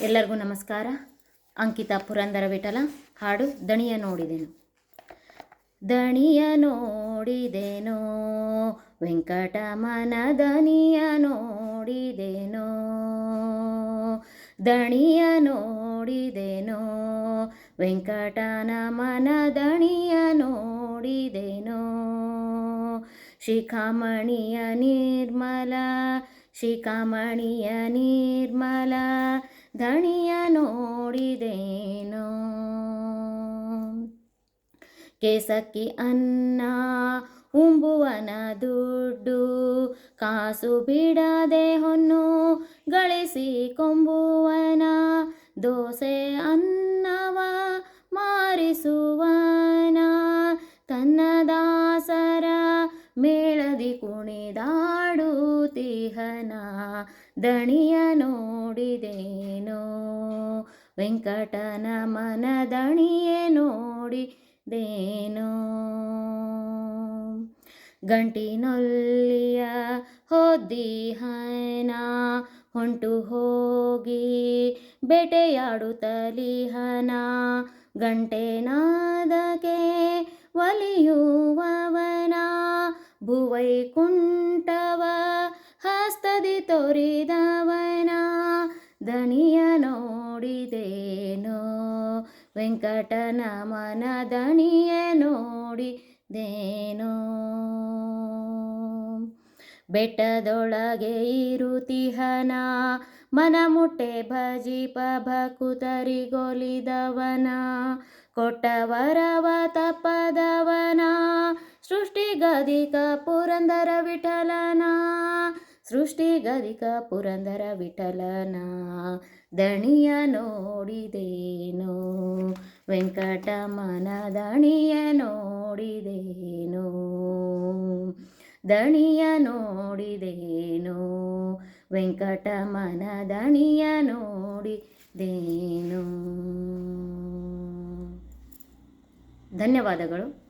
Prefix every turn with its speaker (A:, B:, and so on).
A: ಎಲ್ಲರಿಗೂ ನಮಸ್ಕಾರ. ಅಂಕಿತಾ ಪುರಂದರ ವಿಠಲ ಹಾಡು ದಣಿಯ ನೋಡಿದೆನು. ದಣಿಯ ನೋಡಿದೆನೋ ವೆಂಕಟಮನ ದನಿಯ ನೋಡಿದೆನೋ. ದಣಿಯ ನೋಡಿದೆನೋ ವೆಂಕಟನ ಮನ ದಣಿಯ ನೋಡಿದೆನೋ. ಶಿಖಾಮಣಿಯ ನಿರ್ಮಲ ಶಿಖಾಮಣಿಯ ನಿರ್ಮಲ ದಣಿಯ ನೋಡಿದೇನು? ಕೇಸಕ್ಕಿ ಅನ್ನ ಉಂಬುವನ ದುಡ್ಡು ಕಾಸು ಬಿಡದೆ ಹೊನ್ನು ಗಳಿಸಿ ಕೊಂಬುವನ ದೋಸೆ ಅನ್ನವ ಮಾರಿಸುವನ ದಣಿಯ ನೋಡಿದೇನೋ? ವೆಂಕಟನ ಮನ ದಣಿಯೇ ನೋಡಿದೇನೋ? ಗಂಟಿನೊಲ್ಲಿಯ ಹೊದ್ದಿಹನ ಹೊಂಟು ಹೋಗಿ ಬೇಟೆಯಾಡುತ್ತಲಿಹನ ಗಂಟೆನಾದಕ್ಕೆ ಒಲಿಯುವವನ ಭುವೈಕುಂಠವ ಹಸ್ತದಿ ತೋರಿದವನ, ದಣಿಯ ನೋಡಿದೇನೋ. ವೆಂಕಟನ ಮನ ದಣಿಯ ನೋಡಿದೇನೋ. ಬೆಟ್ಟದೊಳಗೆ ಇರುತಿಹನ ಮನ ಮುಟ್ಟೆ ಭಜಿಪ ಭಕುತರಿಗೊಲಿದವನ, ಕೊಟ್ಟವರವ ತಪ್ಪದವನ ಸೃಷ್ಟಿಗದಿಕ ಪುರಂದರ ವಿಠಲನ ಸೃಷ್ಟಿಗದಿಕ ಪುರಂದರ ವಿಠಲನ, ದಣಿಯ ನೋಡಿದೇನು ವೆಂಕಟಮನ ದಣಿಯ ನೋಡಿದೇನು ದಣಿಯ ನೋಡಿದೇನು ವೆಂಕಟಮನ ದಣಿಯ ನೋಡಿದೇನು. ಧನ್ಯವಾದಗಳು.